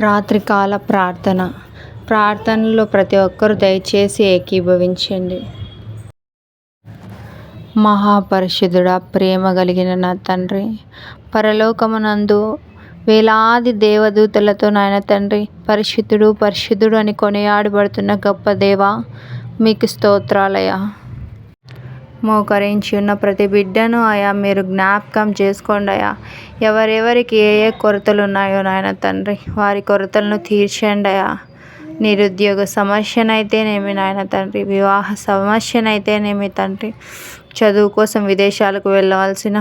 రాత్రికాల ప్రార్థన. ప్రార్థనలో ప్రతి ఒక్కరు దయచేసి ఏకీభవించండి. మహాపరిశుద్ధుడా ప్రేమ కలిగిన నా తండ్రి పరలోకమునందు వేలాది దేవదూతలతో నాయన తండ్రి పరిశుద్ధుడు పరిశుద్ధుడు అని కొనియాడబడుతున్న గొప్ప దేవ మీకు స్తోత్రాలయ మోకరించి ఉన్న ప్రతి బిడ్డను అయా మీరు జ్ఞాపకం చేసుకోండి అయా ఎవరెవరికి ఏ ఏ కొరతలు ఉన్నాయో నాయన తండ్రి వారి కొరతలను తీర్చండి అయా నిరుద్యోగ సమస్యనైతేనేమి నాయన తండ్రి వివాహ సమస్యనైతేనేమి తండ్రి చదువు కోసం విదేశాలకు వెళ్ళవలసిన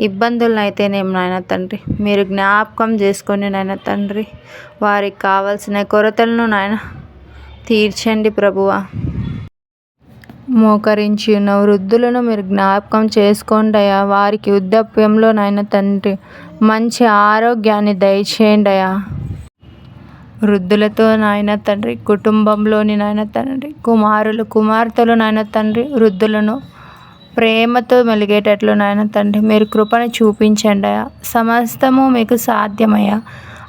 ఇబ్బందులను అయితేనేమి నాయన తండ్రి. మీరు జ్ఞాపకం చేసుకొని నాయన తండ్రి వారికి కావలసిన కొరతలను నాయన తీర్చండి ప్రభువా. మోకరించి ఉన్న వృద్ధులను మీరు జ్ఞాపకం చేసుకోండి అయ్యా వారికి వృద్ధాప్యంలో నాయన తండ్రి మంచి ఆరోగ్యాన్ని దయచేయండి అయ్యా వృద్ధులతో నాయన తండ్రి కుటుంబంలోని నాయన తండ్రి కుమారులు కుమార్తెలు నాయన తండ్రి వృద్ధులను ప్రేమతో మెలిగేటట్లు నాయన తండ్రి మీరు కృపను చూపించండి అయ్యా సమస్తము మీకు సాధ్యమయ్యా.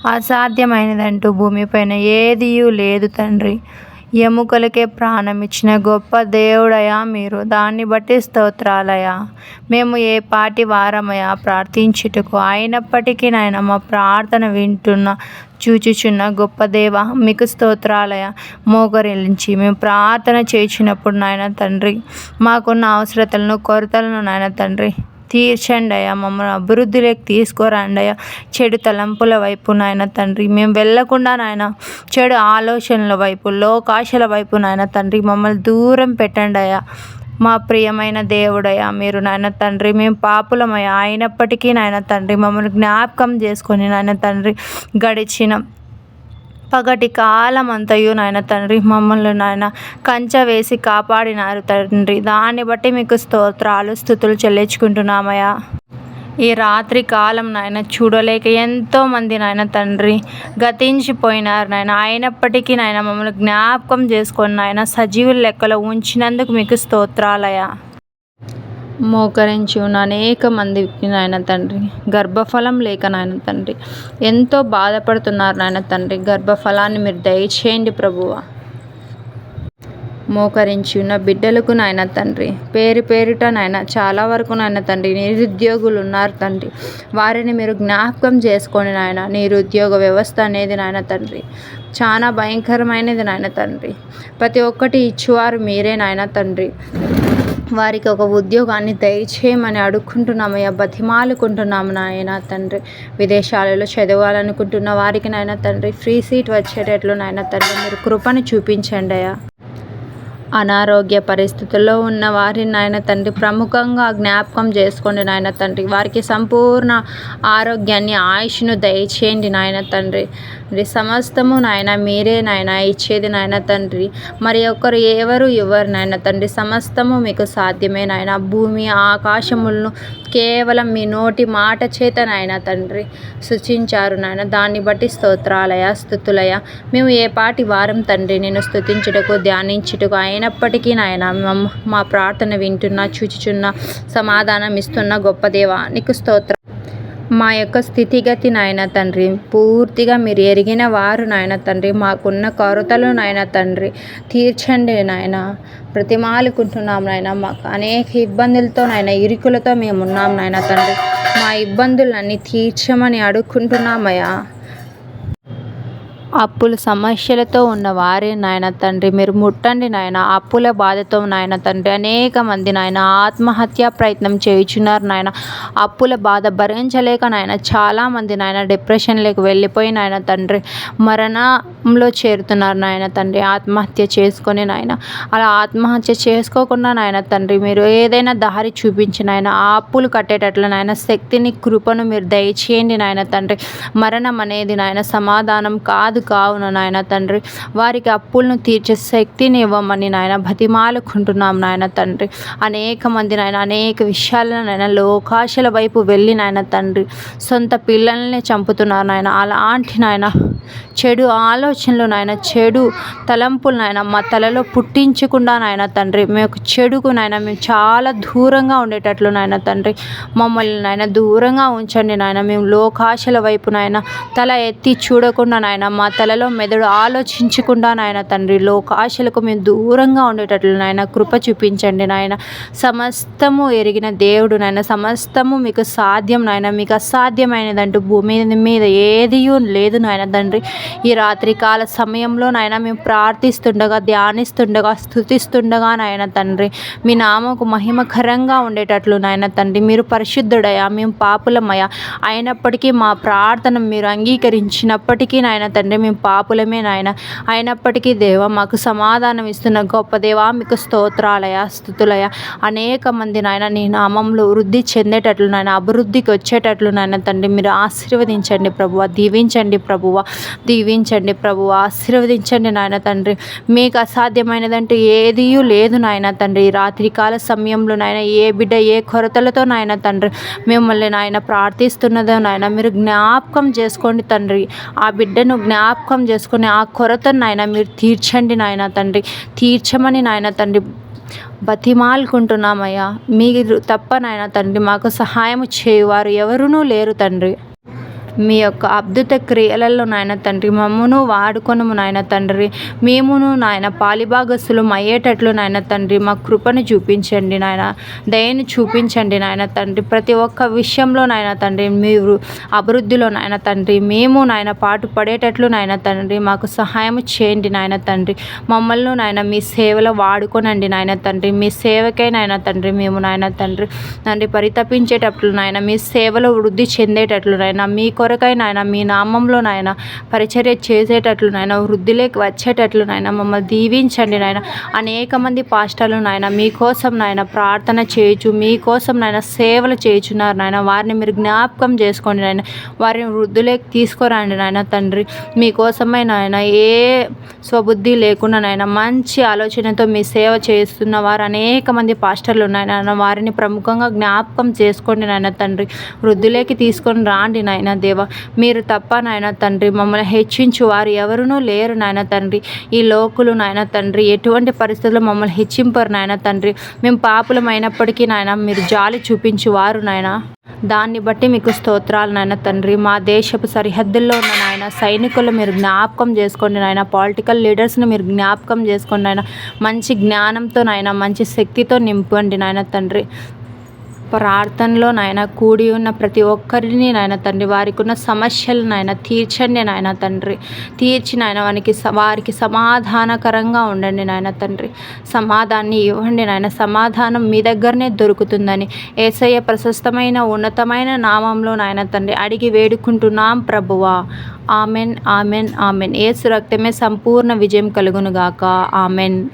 అసాధ్యమైనదంటూ భూమిపైన ఏదీ లేదు తండ్రి. ఎముకలకే ప్రాణం ఇచ్చిన గొప్ప దేవుడయా మీరు. దాన్ని బట్టి స్తోత్రాలయా. మేము ఏ పాటి వారమయా ప్రార్థించుటకు. అయినప్పటికీ నాయన మా ప్రార్థన వింటున్న చూచుచున్న గొప్ప దేవ మీకు స్తోత్రాలయ. మోకరించి మేము ప్రార్థన చేసినప్పుడు నాయన తండ్రి మాకున్న అవసరతలను కొరతలను నాయన తండ్రి తీర్చండి అయ్యా మమ్మల్ని అభివృద్ధిలోకి తీసుకురండి అయ్యా. చెడు తలంపుల వైపు నాయన తండ్రి మేము వెళ్ళకుండా నాయన చెడు ఆలోచనల వైపు లోకాశల వైపు నాయన తండ్రి మమ్మల్ని దూరం పెట్టండి అయ్యా. మా ప్రియమైన దేవుడయ్యా మీరు నాయన తండ్రి మేము పాపులమయ్యా. అయినప్పటికీ నాయన తండ్రి మమ్మల్ని జ్ఞాపకం చేసుకొని నాయన తండ్రి గడిచిన పగటి కాలం అంతయు నాయన తండ్రి మమ్మల్ని నాయన కంచె వేసి కాపాడినారు తండ్రి. దాన్ని బట్టి మీకు స్తోత్రాలు స్థుతులు చెల్లించుకుంటున్నామయ్యా. ఈ రాత్రి కాలం నాయన చూడలేక ఎంతోమంది నాయన తండ్రి గతించిపోయినారు నాయన. అయినప్పటికీ నాయన మమ్మల్ని జ్ఞాపకం చేసుకొని నాయన సజీవుల లెక్కలో ఉంచినందుకు మీకు స్తోత్రాలయ మోకరించి ఉన్న అనేక మందికి నాయన తండ్రి గర్భఫలం లేక నాయన తండ్రి. ఎంతో బాధపడుతున్నారు నాయన తండ్రి. గర్భఫలాన్ని మీరు దయచేయండి ప్రభువ. మోకరించి ఉన్న బిడ్డలకు నాయన తండ్రి. పేరు పేరిట నాయన చాలా వరకు నాయన తండ్రి నిరుద్యోగులు ఉన్నారు తండ్రి. వారిని మీరు జ్ఞాపకం చేసుకొని నాయన. నిరుద్యోగ వ్యవస్థ అనేది నాయన తండ్రి. చాలా భయంకరమైనది నాయన తండ్రి. ప్రతి ఒక్కటి ఇచ్చేవారు మీరే నాయన తండ్రి. వారికి ఒక ఉద్యోగాన్ని దయచేయమని అడుక్కుంటున్నామయ్యా బతిమాలుకుంటున్నాము నాయన తండ్రి. విదేశాలలో చదవాలనుకుంటున్న వారికి నాయన తండ్రి ఫ్రీ సీట్ వచ్చేటట్లు నాయన తండ్రి మీరు కృపను చూపించండి అయ్యా. అనారోగ్య పరిస్థితుల్లో ఉన్న వారిని నాయన తండ్రి ప్రముఖంగా జ్ఞాపకం చేసుకోండి నాయన తండ్రి. వారికి సంపూర్ణ ఆరోగ్యాన్ని ఆయుష్ను దయచేయండి నాయన తండ్రి. సమస్తము నాయన మీరే నాయన ఇచ్చేది నాయన తండ్రి. మరి ఒకరు ఎవరు ఇవ్వరు నాయన తండ్రి. సమస్తము మీకు సాధ్యమే నాయన. భూమి ఆకాశములను కేవలం మీ నోటి మాట చేత నాయన తండ్రి సృష్టించారు నాయన. దాన్ని బట్టి స్తోత్రాలయ స్థుతులయ. మేము ఏ పాటి వారం తండ్రి నేను స్థుతించుటకు ధ్యానించుటకు అయినప్పటికీ నాయన మా ప్రార్థన వింటున్న చూచుచున్న సమాధానం ఇస్తున్న గొప్ప దేవా. నీకు స్తోత్రం. మా యొక్క స్థితిగతి నాయన తండ్రి. పూర్తిగా మీరు ఎరిగిన వారు నాయన తండ్రి. మాకున్న కొరతలు నాయన తండ్రి. తీర్చండి నాయన. ప్రతిమాలుకుంటున్నాం నాయన. మాకు అనేక ఇబ్బందులతో నాయన ఇరుకులతో మేము ఉన్నాం నాయన తండ్రి. మా ఇబ్బందులన్నీ తీర్చమని అడుక్కుంటున్నామయ్యా అప్పుల సమస్యలతో ఉన్న వారే నాయన తండ్రి. మీరు ముట్టండి నాయన. అప్పుల బాధతో నాయన తండ్రి. అనేక మంది నాయన ఆత్మహత్య ప్రయత్నం చేయుచున్నారు నాయన. అప్పుల బాధ భరించలేక నాయన చాలామంది నాయన డిప్రెషన్లోకి వెళ్ళిపోయి నాయన తండ్రి మరణంలో చేరుతున్నారు నాయన తండ్రి. ఆత్మహత్య చేసుకొని నాయన. అలా ఆత్మహత్య చేసుకోకుండా నాయన తండ్రి మీరు ఏదైనా దారి చూపించిన ఆయన ఆ అప్పులు కట్టేటట్లు నాయన శక్తిని కృపను మీరు దయచేయండి నాయన తండ్రి. మరణం అనేది నాయన సమాధానం కాదు కాదు కావున నాయన తండ్రి వారికి అప్పులను తీర్చే శక్తిని ఇవ్వమని నాయన బతిమాలుకుంటున్నాం నాయన తండ్రి. అనేక మంది నాయన అనేక విషయాలను నాయన లోకాశల వైపు వెళ్ళి నాయన తండ్రి సొంత పిల్లల్ని చంపుతున్నారు నాయన. అలాంటి నాయన చెడు ఆలోచనలు నాయన చెడు తలంపులు నాయన మా తలలో పుట్టించకుండా నాయన తండ్రి మేము చెడుకు నాయన మేము చాలా దూరంగా ఉండేటట్లు నాయన తండ్రి. మమ్మల్ని నాయన దూరంగా ఉంచండి నాయన. మేము లోకాశల వైపు నాయన తల ఎత్తి చూడకుండా నాయన మా తలలో మెదడు ఆలోచించకుండా నాయన తండ్రి లోకాశలకు మేము దూరంగా ఉండేటట్లు నాయన కృప చూపించండి నాయన. సమస్తము ఎరిగిన దేవుడు నాయన సమస్తము మీకు సాధ్యం నాయన మీకు అసాధ్యమైనదంటూ భూమి మీద ఏది లేదు నాయన తండ్రి. ఈ రాత్రి కాల సమయంలో నాయన మేము ప్రార్థిస్తుండగా ధ్యానిస్తుండగా స్థుతిస్తుండగా నాయన తండ్రి. మీ నామకు మహిమకరంగా ఉండేటట్లు నాయన తండ్రి. మీరు పరిశుద్ధుడయా మేము పాపులమయ అయినప్పటికీ మా ప్రార్థన మీరు అంగీకరించినప్పటికీ నాయన తండ్రి మేము పాపులమే నాయన. అయినప్పటికీ దేవ మాకు సమాధానం ఇస్తున్న గొప్ప దేవ మీకు స్తోత్రాలయ స్థుతులయ. అనేక మంది నాయన నీ నామంలో వృద్ధి చెందేటట్లు నాయన అభివృద్ధికి వచ్చేటట్లు నాయన తండ్రి మీరు ఆశీర్వదించండి ప్రభువ దీవించండి ప్రభువ దీవించండి ప్రభువ ఆశీర్వదించండి నాయన తండ్రి. మీకు అసాధ్యమైనదంటూ ఏదీ లేదు నాయన తండ్రి. రాత్రికాల సమయంలో నాయన ఏ బిడ్డ ఏ కొరతలతో నాయన తండ్రి మిమ్మల్ని నాయన ప్రార్థిస్తున్నదో నాయన మీరు జ్ఞాపకం చేసుకోండి తండ్రి. ఆ బిడ్డను జ్ఞాపకం చేసుకుని ఆ కొరతను నాయన మీరు తీర్చండి నాయన తండ్రి. తీర్చమని నాయన తండ్రి బతిమాలుకుంటున్నామయ్యా. మీరు తప్ప నాయన తండ్రి మాకు సహాయం చేయువారు ఎవరునూ లేరు తండ్రి. మీ యొక్క అద్భుత క్రియలలో నాయన తండ్రి మమ్మను వాడుకొనము నాయన తండ్రి. మేమును నాయన పాలిభాగస్సులు అయ్యేటట్లు నాయన తండ్రి మా కృపను చూపించండి నాయన. దయని చూపించండి నాయన తండ్రి. ప్రతి ఒక్క విషయంలో నాయన తండ్రి మీరు అభివృద్ధిలో నాయన తండ్రి. మేము నాయన పాటు పడేటట్లు నాయన తండ్రి మాకు సహాయం చేయండి నాయన తండ్రి. మమ్మల్ని నాయన మీ సేవలో వాడుకోనండి నాయన తండ్రి. మీ సేవకే నాయన తండ్రి మేము నాయన తండ్రి. తండ్రి పరితపించేటట్లు నాయన మీ సేవలో వృద్ధి చెందేటట్లు నాయన మీ కొరకై నాయన మీ నామంలో నాయన పరిచర్య చేసేటట్లు నాయన వృద్ధిలోకి వచ్చేటట్లు నాయన మమ్మల్ని దీవించండి నాయన. అనేక మంది పాస్టర్లు నాయన మీకోసం నాయన ప్రార్థన చేయొచ్చు మీకోసం నాయన సేవలు చేయుచున్నారు నాయన. వారిని మీరు జ్ఞాపకం చేసుకోండి నాయన. వారిని వృద్ధులేకి తీసుకురండి నాయన తండ్రి. మీకోసమే నాయన ఏ స్వబుద్ధి లేకుండా నాయన మంచి ఆలోచనతో మీ సేవ చేస్తున్న వారు అనేక మంది పాస్టర్లు నాయన. వారిని ప్రముఖంగా జ్ఞాపకం చేసుకోండి నాయన తండ్రి. వృద్ధులేకి తీసుకొని రాండి నాయన. దేవ దేవా మీరు తప్ప నాయన తండ్రి మమ్మల్ని హెచ్చించు వారు ఎవరునూ లేరు నాయన తండ్రి. ఈ లోకులు నాయన తండ్రి ఎటువంటి పరిస్థితుల్లో మమ్మల్ని హెచ్చింపరు నాయన తండ్రి. మేము పాపులమైనప్పటికీ నాయన మీరు జాలి చూపించు వారు నాయన. దాన్ని బట్టి మీకు స్తోత్రాలు నాయన తండ్రి. మా దేశపు సరిహద్దుల్లో ఉన్న నాయన సైనికులు మీరు జ్ఞాపకం చేసుకోండి నాయన. పొలిటికల్ లీడర్స్ని మీరు జ్ఞాపకం చేసుకోండి నాయన. మంచి జ్ఞానంతో నాయన మంచి శక్తితో నింపండి నాయన తండ్రి. ప్రార్థనలో నాయన కూడి ఉన్న ప్రతి ఒక్కరిని నాయన తండ్రి వారికి ఉన్న సమస్యలు నాయన తీర్చండి నాయన తండ్రి. తీర్చి నాయన వానికి వారికి సమాధానకరంగా ఉండండి నాయన తండ్రి. సమాధాన్ని ఇవ్వండి నాయన. సమాధానం మీ దగ్గరనే దొరుకుతుందని. ఏసయ్య ప్రశస్తమైన ఉన్నతమైన నామంలో నాయన తండ్రి అడిగి వేడుకుంటున్నాం ప్రభువా. Amen amen amen. ఏసు రక్తమే సంపూర్ణ విజయం కలుగునుగాక. ఆమెన్.